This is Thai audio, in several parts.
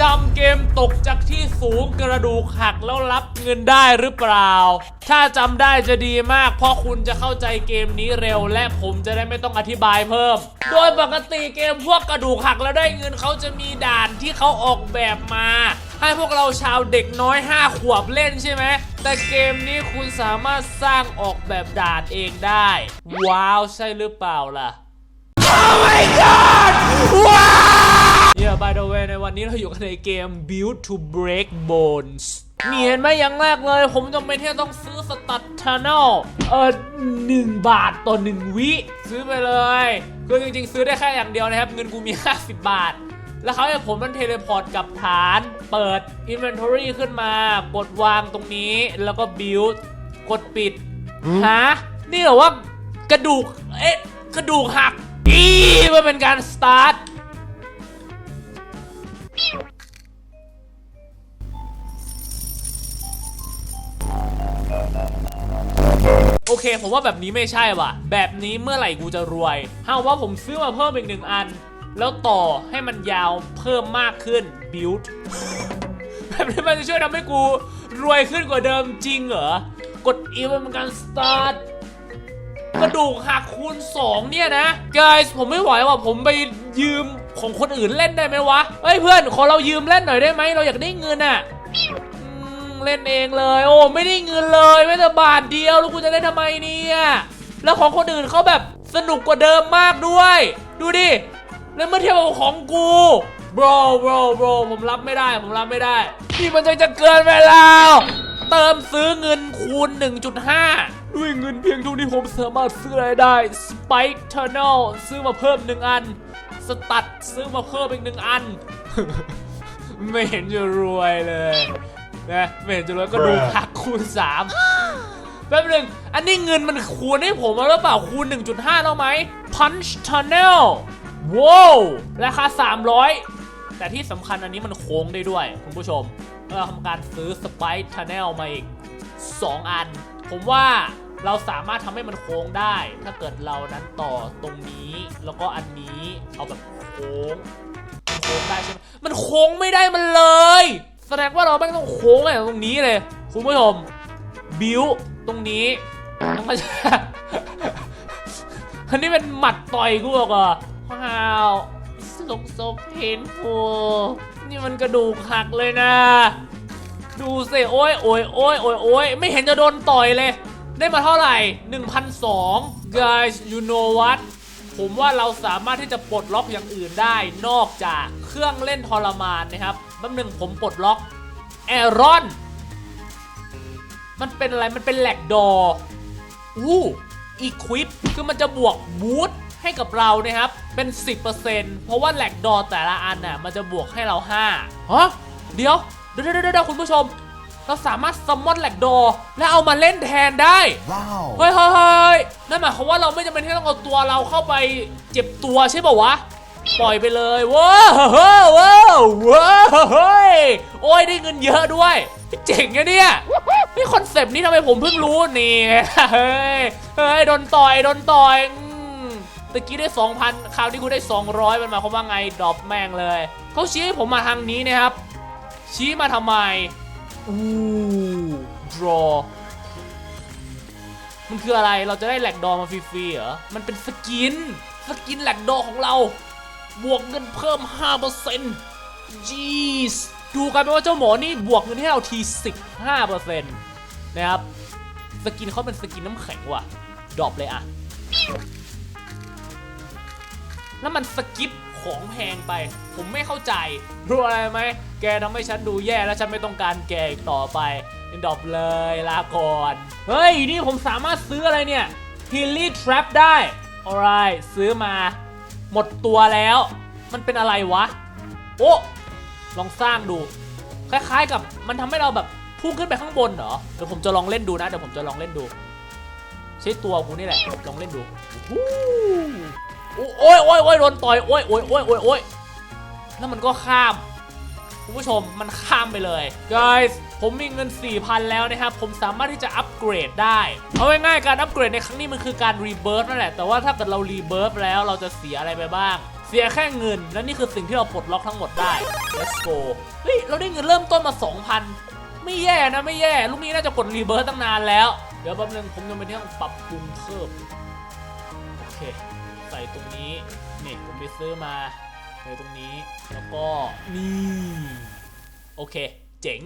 จำเกมตกจากที่สูงกระดูกหักแล้วรับเงินได้หรือเปล่า ถ้าจำได้จะดีมาก เพราะคุณจะเข้าใจเกมนี้เร็ว และผมจะได้ไม่ต้องอธิบายเพิ่ม โดยปกติเกมพวกกระดูกหักแล้วได้เงินเขาจะมีด่านที่เขาออกแบบมา ให้พวกเราชาวเด็กน้อย 5 ขวบเล่นใช่ไหมแต่เกมนี้คุณสามารถสร้างออกแบบด่านเองได้ ว้าวใช่หรือเปล่าล่ะ Oh my god Wow Yeah by the way ในวันนี้เราอยู่กันในเกม Build to Break Bones นี่เห็นไหมอย่างแรกเลย ผมจำเป็นที่จะต้องซื้อสตัดช n นลเออหนึ่งบาทต่อหนึ่งวิ ซื้อไปเลย คือจริงๆ ซื้อได้แค่อย่างเดียวนะครับ เงินกูมี 50 บาท แล้วเขาให้ผมมันเทเลพอร์ตกลับฐาน เปิด Inventory ขึ้นมา กดวางตรงนี้ แล้วก็ Build กดปิด ฮะ นี่เหรอว่ากระดูก เอ๊ะ กระดูกหักอีมันเป็นการสตาร์ท โอเค ผมว่าแบบนี้ไม่ใช่ว่ะ แบบนี้เมื่อไหร่กูจะรวยเฮาว่าผมซื้อมาเพิ่มอีกหนึ่งอัน แล้วต่อให้มันยาวเพิ่มมากขึ้น build แบบนี้มันจะช่วยทำให้กูรวยขึ้นกว่าเดิมจริงเหรอ กด E เป็นการ start กระดูกหักคูณ 2 เนี่ยนะ guys ผมไม่ไหวว่ะผมไปยืมของคนอื่นเล่นได้ไหมวะ เฮ้ยเพื่อน ขอเรายืมเล่นหน่อยได้ไหม เราอยากได้เงินอะ เล่นเองเลย โอ้ไม่ได้เงินเลยแม้แต่บาทเดียวแล้วกูจะเล่นทำไมเนี่ยแล้วของคนอื่นเขาแบบสนุกกว่าเดิมมากด้วย ดูดิแล้วเมื่อเทียบกับของกู bro bro bro ผมรับไม่ได้ผมรับไม่ได้นี่มันจะจะเกินไปแล้วเติมซื้อเงินคูณ 1.5 ด้วยเงินเพียงเท่านี้ผมสามารถซื้ออะไรได้ Spike Tunnel ซื้อมาเพิ่มหนึ่งอัน สตัดซื้อมาเพิ่มอีกหนึ่งอัน ไม่เห็นจะรวยเลย นะไม่เห็นจะรวยก็ดูหักคูณ3แป๊บหนึง อันนี้เงินมันคูณให้ผมมาหรือเปล่าคูณ 1.5 แล้วไหม Punch Tunnel ว้าวราคา 300 แต่ที่สำคัญอันนี้มันโค้งได้ด้วย คุณผู้ชม เราทำการซื้อ Spike Tunnel มาอีก 2 อัน ผมว่าเราสามารถทำให้มันโค้งได้ ถ้าเกิดเรานั้นต่อตรงนี้ แล้วก็อันนี้เอาแบบโค้ง โค้งได้ใช่ไหมมันโค้งไม่ได้มันเลย แสดงว่าเราไม่งต้องโค้งอะไรตรงนี้เลย คุณผู้ชมบิวตรงนี้แล้วมันจะอันนี้เป็นหมัดต่อยกูบอกอะว้าวสุกโซเพนฟูนี่มันกระดูกหักเลยนะ ดูสิโอ้ยโอ้ยโอ้ยโอ้ยโอ้ยไม่เห็นจะโดนต่อยเลย ได้มาเท่าไหร่1,200 guys you know what ผมว่าเราสามารถที่จะปลดล็อกอย่างอื่นได้ นอกจากเครื่องเล่นทรมานนะครับแป๊บหนึงผมปลดล็อกแอรอน มันเป็นอะไร มันเป็นแหลกดออู้อีควิปคือมันจะบวกบูทให้กับเรานะครับ เป็น 10%เพราะว่าแหลกดอแต่ละอันน่ะมันจะบวกให้เรา5ฮะเดี๋ยเดี๋ยวเดี๋ยวเดี๋ยวคุณผู้ชม เราสามารถซัมมอนแหลกดอแล้วเอามาเล่นแทนได้ Wow. เฮ้ยเฮ้ยเฮ้ยนั่นหมายความว่าเราไม่จำเป็นที่ต้องเอาตัวเราเข้าไปเจ็บตัวใช่ป่าวะ ปล่อยไปเลยว้าวว้าวว้าวว้าวเฮ้ยโอ้ยได้เงินเยอะด้วยเจ๋งอะเนี่ยนี่คอนเซปต์นี้ทำไมผมเพิ่งรู้นี่ไงเฮ้ยเฮ้ยโดนต่อยโดนต่อยอืมตะกี้ได้ 2,000 คราวนี้กูได้ 200 มันหมายความว่าไงดรอปแม่งเลย เขาชี้ให้ผมมาทางนี้นะครับ ชี้มาทำไม อู้ draw มันคืออะไรเราจะได้แหลกดอมาฟรีๆเหรอ มันเป็นสกิน สกินแหลกดอของเรา บวกเงินเพิ่ม 5% jeez ดูกันไหมว่าเจ้าหมอนี่บวกเงินให้เราที 15%นะครับ สกินเขาเป็นสกินน้ำแข็งว่ะ ดรอปเลยอะแล้วมันสกิป ของแพงไป ผมไม่เข้าใจรู้อะไรไหมแกทำให้ฉันดูแย่แล้วฉันไม่ต้องการแกอีกต่อไปดรอปเลยลาก่อน เฮ้ย นี่ผมสามารถซื้ออะไรเนี่ย h e a l y Trap ได้ alright ซื้อมา หมดตัวแล้ว มันเป็นอะไรวะ โอ้ลองสร้างดู คล้ายๆกับมันทำให้เราแบบพุ่งขึ้นไปข้างบนเหรอ เดี๋ยวผมจะลองเล่นดูนะ เดี๋ยวผมจะลองเล่นดู ใช้ตัวกูนี่แหละ ลองเล่นดู โอ้ยโอ้ยโอ้ยโดนต่อยโอ้ยโอ้ยโอ้ยโอ้ยโอ้ยแล้วมันก็ข้ามคุณผู้ชมมันข้ามไปเลย guys ผมมีเงิน 4,000 แล้วนะครับ ผมสามารถที่จะอัปเกรดได้ เอาง่ายๆการอัปเกรดในครั้งนี้มันคือการรีเบิร์ฟนั่นแหละ แต่ว่าถ้าเกิดเรารีเบิร์ฟแล้วเราจะเสียอะไรไปบ้าง เสียแค่เงิน และนี่คือสิ่งที่เราปลดล็อกทั้งหมดได้ let's go เฮ้ย เราได้เงินเริ่มต้นมา 2,000 ไม่แย่นะไม่แย่ ลูกนี้น่าจะกดรีเบิร์ตตั้งนานแล้ว เดี๋ยวแป๊บนึงผมยังไม่ได้ต้องปรับปรุงเพิ่ม โอเค ตรงนี้นี่ผมไปซื้อมาใส่ตรงนี้แล้วก็นี่โอเค เจ๋ง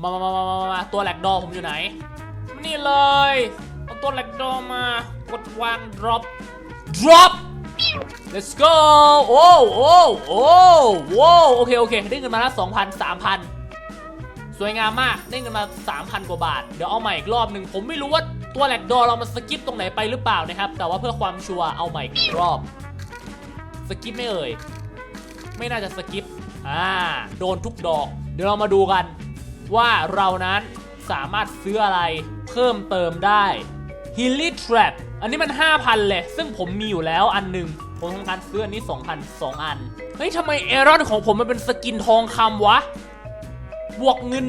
มามามามามามาตัวแหลกดอผมอยู่ไหน นี่เลยเอาตัวแหลกดอมากดวาง drop drop let's go โอ้โอ้โอ้โว้โอเคโอเคได้เงินมาแล้ว2,000 3,000 สวยงามมากได้เงินมา 3,000 กว่าบาท เดี๋ยวเอาใหม่อีกรอบหนึ่งผมไม่รู้ว่า ตัวแหลกดอเรามันสกิปตรงไหนไปหรือเปล่านะครับ แต่ว่าเพื่อความชัวร์เอาใหม่อีกรอบ สกิปไม่เอ่ย ไม่น่าจะสกิป อ่า โดนทุกดอก เดี๋ยวเรามาดูกัน ว่าเรานั้นสามารถซื้ออะไรเพิ่มเติมได้ h e a l y Trap อันนี้มัน 5,000 เลย ซึ่งผมมีอยู่แล้วอันหนึ่งผมทำการซื้ออันนี้ 2,000 2 อัน เฮ้ยทำไมเอรอนของผมมันเป็นสกินทองคำวะ บวกเงิน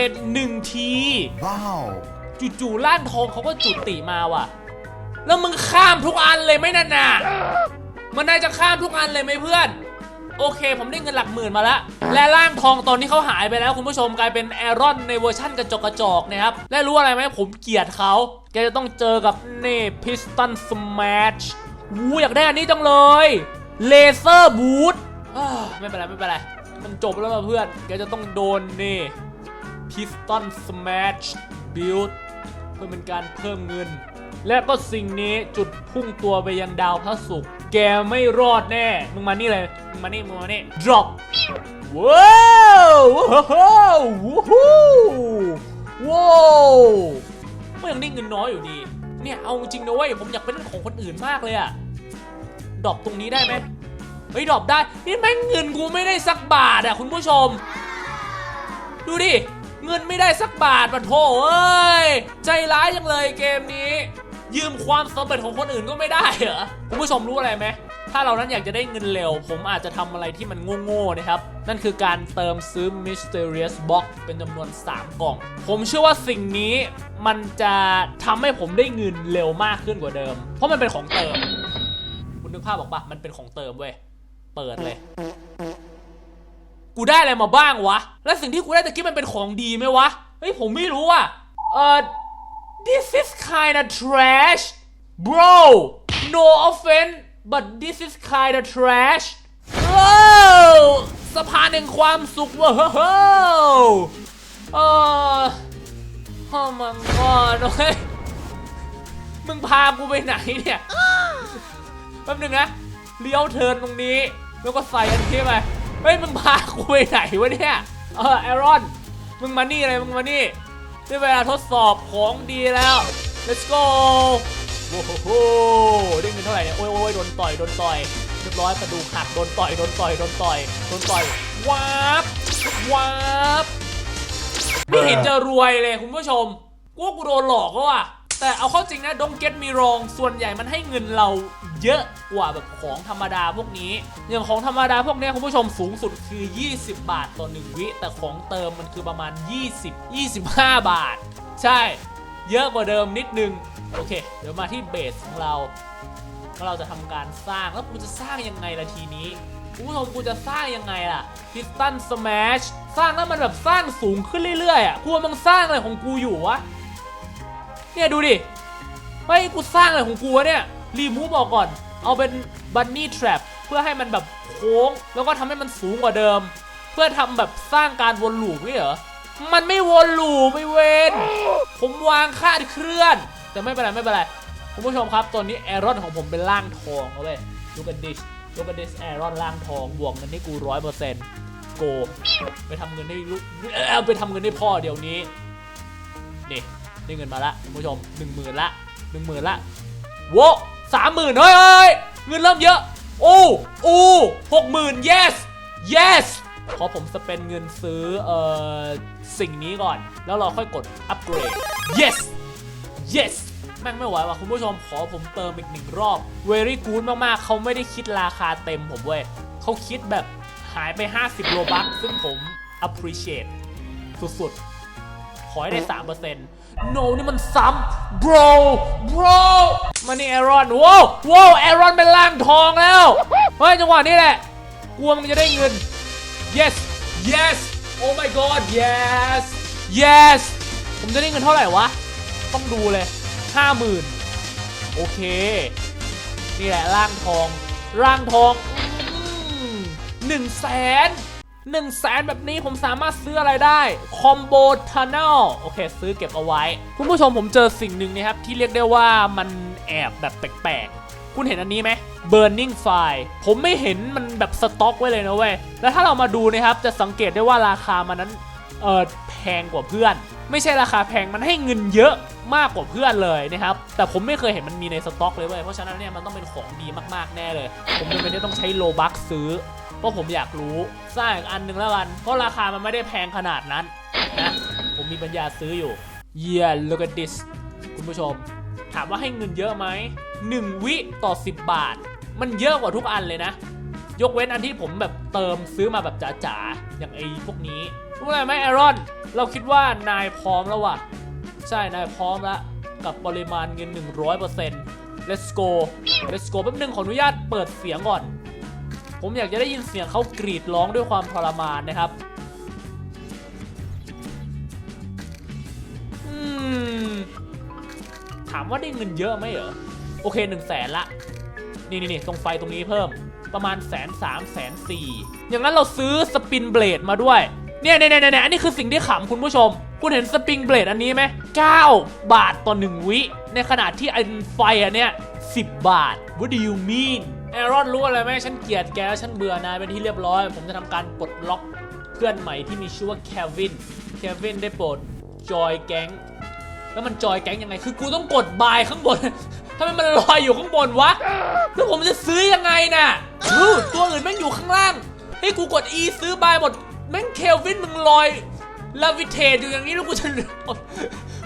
100% 1ที Wow. จู่ๆล้านทองเขาก็จุติมาว่ะ แล้วมึงข้ามทุกอันเลยไหมนั่นน่ะมันน่าจะข้ามทุกอันเลยไหมเพื่อน โอเค ผมได้เงินหลักหมื่นมาแล้ว และร่างทองตอนนี้เขาหายไปแล้วคุณผู้ชมกลายเป็นแอรอนในเวอร์ชั่นกระจกกระจอกนะครับ และรู้อะไรไหมผมเกลียดเขา แกจะต้องเจอกับเน่พิสตันสมาชวูอยากได้อันนี้จังเลย เลเซอร์บูทไม่เป็นไรไม่เป็นไร มันจบแล้วมาเพื่อน แกจะต้องโดนนี่ Piston Smash Build เพื่อเป็นการเพิ่มเงิน และก็สิ่งนี้จุดพุ่งตัวไปยังดาวพระศุกร์แกไม่รอดแน่ มึงมานี่เลยมึงมานี่มึงมานี่ drop ว้าวว้าววู้ว้าวก็ยังได้เงินน้อยอยู่ดี เนี่ยเอาจริงนะเว้ยผมอยากเป็นของคนอื่นมากเลยอะดรอปตรงนี้ได้ไหมเฮ้ยดรอปได้ นี่แม่งเงินกูไม่ได้สักบาทอะคุณผู้ชม ดูดิ เงินไม่ได้สักบาทปะโถเอ้ย ใจร้ายจังเลยเกมนี้ ยืมความสำเร็จของคนอื่นก็ไม่ได้เหรอคุณผู้ชมรู้อะไรไหมถ้าเรานั้นอยากจะได้เงินเร็ว ผมอาจจะทำอะไรที่มันโง่ๆนะครับ นั่นคือการเติมซื้อ Mysterious Box เป็นจำนวน 3 กล่อง ผมเชื่อว่าสิ่งนี้มันจะทำให้ผมได้เงินเร็วมากขึ้นกว่าเดิม เพราะมันเป็นของเติม คุณนึกภาพบอกปะมันเป็นของเติมเว้ย เปิดเลย กูได้อะไรมาบ้างวะ และสิ่งที่กูได้ตะกี้มันเป็นของดีไหมวะ เฮ้ยผมไม่รู้อะเอ่อ this is kinda trash bro no offense but this is kinda trash ว้สะพานแห่งความสุขว้าวเออโอ้มันก็เฮ้ยมึงพากูไปไหนเนี่ย แป๊บนึงนะ เลี้ยวเทินตรงนี้ แล้วก็ใส่อันนี้ไป เฮ้ยมึงพากูไปไหนวะเนี่ยเออแอรอน มึงมานี่เลยมึงมานี่ได้เวลาทดสอบของดีแล้ว let's go โอ้โหได้เงินเท่าไหร่เนี่ยโอ้ยโอ้ยโดนต่อยโดนต่อยเรียบร้อยกระดูกหักโดนต่อยโดนต่อยโดนต่อยโดนต่อยวาบวาบไม่เห็นจะรวยเลยคุณผู้ชมกูกูโดนหลอกก็ว่ะ แต่เอาเข้าจริงนะ don't get me wrong ส่วนใหญ่มันให้เงินเราเยอะกว่าแบบของธรรมดาพวกนี้ อย่างของธรรมดาพวกนี้คุณผู้ชมสูงสุดคือ 20 บาทต่อ 1 วิ แต่ของเติมมันคือประมาณ 20 25 บาท ใช่ เยอะกว่าเดิมนิดนึง โอเค เดี๋ยวมาที่เบสของเราว่าเราจะทำการสร้างแล้วกูจะสร้างยังไงล่ะทีนี้คุณผู้ชมกูจะสร้างยังไงล่ะพิสตันสแมชสร้างแล้วมันแบบสร้างสูงขึ้นเรื่อยๆอะกูว่ามึงสร้างอะไรของกูอยู่วะ เนี่ยดูดิเฮ้ยกูสร้างอะไรของกูวะเนี่ยรีมูฟออกก่อน เอาเป็นบันนี่ทร p เพื่อให้มันแบบโค้ง แล้วก็ทำให้มันสูงกว่าเดิม เพื่อทำแบบสร้างการวนลูปนี่เหรอ มันไม่วนลูปไม่เวนผมวางคาดเคลื่อน แต่ไม่เป็นไรไม่เป็นไรคุณผู้ชมครับตอนนี้แอรอนของผมเป็นร่างทองเอาเลยดูกันดิชดูกันดิชแอรอนร่างทองบวกเงินให้กูร้อยเปอร์เซ็นต์โก ไปทำเงินให้ลูกไปทำเงินให้พ่อเดี๋ยวนี้นี่ ได้เงินมาละคุณผู้ชมหนึ่งหมื่นละหนึ่งหมื่นละโว้สามหมื่นเฮ้ยเงินเริ่มเยอะโอ้โอ้หกหมื่น yes yes ขอผมจะเป็นเงินซื้อเอ่อสิ่งนี้ก่อน แล้วเราค่อยกดอัปเกรด yes yes แม่งไม่ไหวว่ะคุณผู้ชมขอผมเติมอีกหนึ่งรอบ very good มากๆ เขาไม่ได้คิดราคาเต็มผมเว้ยเขาคิดแบบหายไป 50 โลบัคซึ่งผม appreciate สุดๆ ขอให้ได้ 3% no นี่มันซ้ำ bro bro มานี่แอรอนว้าวว้าวแอรอนเป็นร่างทองแล้ว เฮ้ย จังหวะนี้แหละกลัวมึงจะได้เงิน yes yes oh my god yes yes ผมจะได้เงินเท่าไหร่วะ ต้องดูเลยห้าหมื่นโอเค นี่แหละร่างทอง ร่างทองหนึ่งแสน หนึ่งแสนแบบนี้ผมสามารถซื้ออะไรได้คอมโบทันเนลโอเค ซื้อเก็บเอาไว้ คุณผู้ชมผมเจอสิ่งหนึ่งนะครับ ที่เรียกได้ว่ามันแอบแบบแปลกๆ คุณเห็นอันนี้ไหม Burning Fire ผมไม่เห็นมันแบบสต็อกไว้เลยนะเว้ย แล้วถ้าเรามาดูนะครับ จะสังเกตได้ว่าราคามันนั้นเออแพงกว่าเพื่อน ไม่ใช่ราคาแพงมันให้เงินเยอะมากกว่าเพื่อนเลยนะครับ แต่ผมไม่เคยเห็นมันมีในสต็อกเลยเว้ยเพราะฉะนั้นเนี่ยมันต้องเป็นของดีมากๆแน่เลย ผมจำเป็นที่ต้องใช้โลบักซื้อ เพราะผมอยากรู้สร้างอีกอันหนึ่งแล้วกัน เพราะราคามันไม่ได้แพงขนาดนั้นนะผมมีปัญญาซื้ออยู่ yeah look at this คุณผู้ชม ถามว่าให้เงินเยอะไหม1 วิต่อ 10 บาท มันเยอะกว่าทุกอันเลยนะ ยกเว้นอันที่ผมแบบเติมซื้อมาแบบจ๋าๆ อย่างไอ้พวกนี้รู้อะไรไหมแอรอน เราคิดว่านายพร้อมแล้วว่ะ ใช่ นายพร้อมแล้ว กับปริมาณเงิน 100% let's go let's go แป๊บนึงขออนุญาตเปิดเสียงก่อน ผมอยากจะได้ยินเสียงเขากรีดร้องด้วยความทรมานนะครับถามว่าได้เงินเยอะไหมเหรอ โอเค1นึ่งแสนละนี่นี่นี่ตรงไฟตรงนี้เพิ่ม ประมาณแสนสามแสนสี่อย่างนั้นเราซื้อสปินเบลดมาด้วย เนี่ยเนี่ยเนี่ยเนี่ยอันนี้คือสิ่งที่ขำคุณผู้ชม คุณเห็นสปริงเบลดอันนี้ไหม9บาทต่อ1วิ ในขณะที่ไอันไฟอันเนี้ย10บาท What do you mean แอรอนรู้อะไรไหมฉันเกลียดแกแล้วฉันเบื่อนายเป็นที่เรียบร้อย ผมจะทำการปลดล็อกเพื่อนใหม่ที่มีชื่อว่าแควินแควินได้โปรดจอยแก๊งแล้วมันจอยแก๊งยังไง คือกูต้องกดบายข้างบนทำไมมันลอยอยู่ข้างบนวะ แล้วผมจะซื้อยังไงน่ะตัวอื่นแม่งอยู่ข้างล่าง ให้กูกด E ซื้อบายหมด แม่งเคลวินมึงลอย ลาวิเทตอยู่อย่างนี้แล้วกูจะ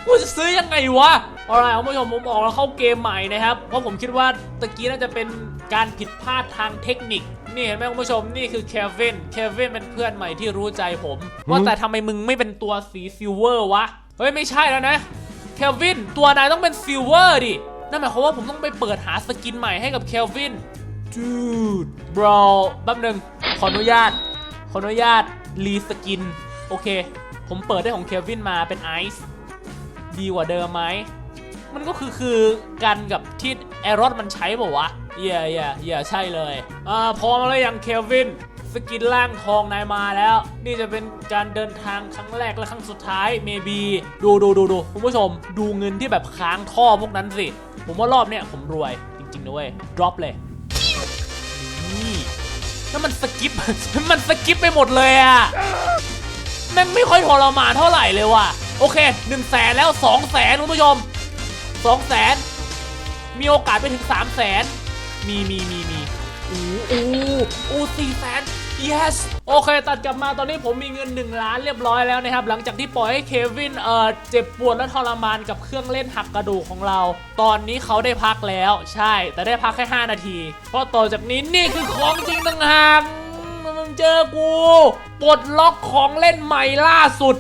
กูจะซื้อยังไงวะ เอาล่ะคุณผู้ชมผมออกแล้วเข้าเกมใหม่นะครับ เพราะผมคิดว่าตะกี้น่าจะเป็นการผิดพลาดทางเทคนิค นี่เห็นไหมคุณผู้ชมนี่คือเคลวินเคลวินเป็นเพื่อนใหม่ที่รู้ใจผมว่าแต่ทำไมมึงไม่เป็นตัวสีซิลเวอร์วะ เฮ้ย ไม่ใช่แล้วนะเคลวินตัวนายต้องเป็นซิลเวอร์ดิ นั่นหมายความว่าผมต้องไปเปิดหาสกินใหม่ให้กับเคลวิน dude bro แป๊บหนึงขออนุญาต ขออนุญาตรีสกิน โอเค ผมเปิดได้ของเคลวินมาเป็นไอซ์ดีกว่าเดิมไหม มันก็คือคือกันกับที่แอรอนมันใช้เปล่าวะเย่เย่เย่ใช่เลยอ่าพร้อมแล้วยังเคลวินสกินล่างทองนายมาแล้ว นี่จะเป็นการเดินทางครั้งแรกและครั้งสุดท้าย maybe ดูดูดูดูคุณผู้ชม ดูเงินที่แบบค้างท่อพวกนั้นสิ ผมว่ารอบเนี้ยผมรวยจริงๆนะเว้ย drop เลยนี่แล้วมันสกิป มันสกิปไปหมดเลยอะแม่งไม่ค่อยทรมานเท่าไหร่เลยว่ะโอเค1นึ่งแสนแล้ว2องแสนคุณผู้ชม 2องแสนมีโอกาสไปถึง3ามแสนมีมีมีมีอู้อู้อู้สี่แสน yes โอเค ตัดกลับมาตอนนี้ผมมีเงิน 1 ล้านเรียบร้อยแล้วนะครับ หลังจากที่ปล่อยให้เควินเอ่อเจ็บปวดและทรมานกับเครื่องเล่นหักกระดูกของเรา ตอนนี้เขาได้พักแล้ว ใช่ แต่ได้พักแค่ 5 นาที เพราะต่อจากนี้นี่คือของจริงต่างหากมึงเจอกูปลดล็อกของเล่นใหม่ล่าสุด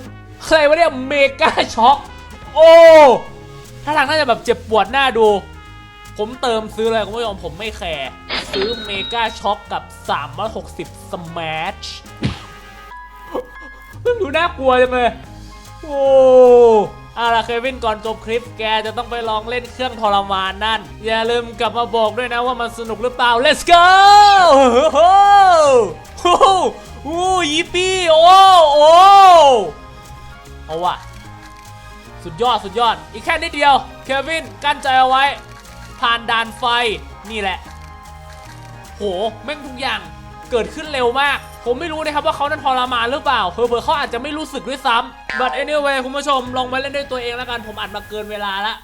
ใครวะเนี่ยเมกาช็อคโอ้ ถ้าทางน่าจะแบบเจ็บปวดหน้าดู ผมเติมซื้อเลยคุณผู้ชมผมไม่แคร์ซื้อเมกาช็อคกับ 360สมาร์ชดูน่ากลัวจังเลย โอ้อาล่ะเควินก่อนจบคลิปแกจะต้องไปลองเล่นเครื่องทรมานนั่น อย่าลืมกลับมาบอกด้วยนะว่ามันสนุกหรือเปล่า let's go โอ้โหโอ้โหยิปปี้ โอ้โอ้เอาว่ะ สุดยอดสุดยอด อีกแค่นิดเดียว เควินกั้นใจเอาไว้ ผ่านด่านไฟนี่แหละ โห แม่งทุกอย่างเกิดขึ้นเร็วมาก ผมไม่รู้นะครับว่าเขานั้นทรมานหรือเปล่า เผลอๆเขาอาจจะไม่รู้สึกด้วยซ้ำ but anyway คุณผู้ชมลองมาเล่นด้วยตัวเองแล้วกัน ผมอัดมาเกินเวลาละ